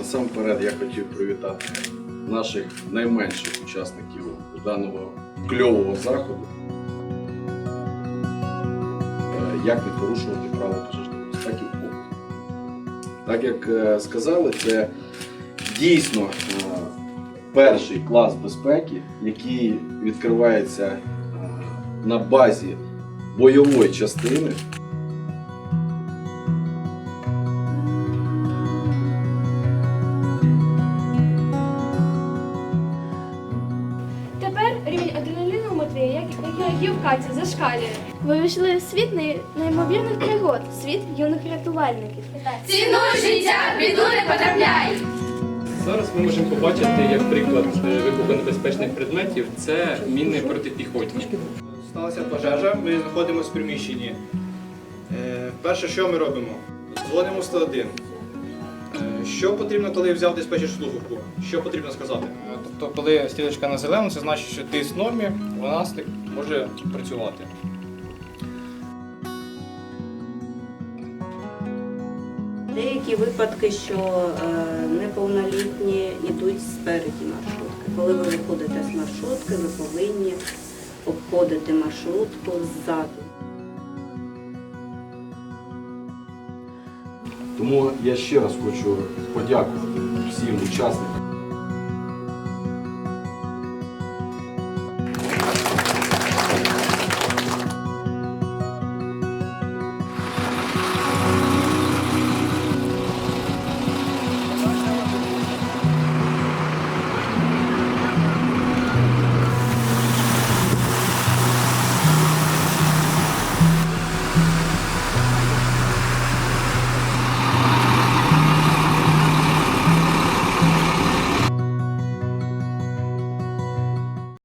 Насамперед я хотів привітати наших найменших учасників даного кльового заходу. Е, Як не порушувати правила пожежної безпеки в побуті. Так як е, сказали, це дійсно е, перший клас безпеки, який відкривається на базі бойової частини. Як, як Каті, зашкалює. Ви вийшли в світ неймовірних пригод, світ юних рятувальників. Цінуй життя, біду не потрапляй! Зараз ми можемо побачити, як приклад е, вибухонебезпечних предметів це міни протипіхотні. Сталася пожежа, ми знаходимося в приміщенні. Е, Перше, що ми робимо? Дзвонимо 101. Е, Що потрібно, коли взяв диспетчер слухавку? Що потрібно сказати? Тобто, коли стрілочка на зелену, це значить, що тиск в нормі, вона може працювати. Деякі випадки, що е, неповнолітні йдуть спереді маршрутки. Коли ви виходите з маршрутки, ви повинні обходити маршрутку ззаду. Тому я ще раз хочу подякувати всім учасникам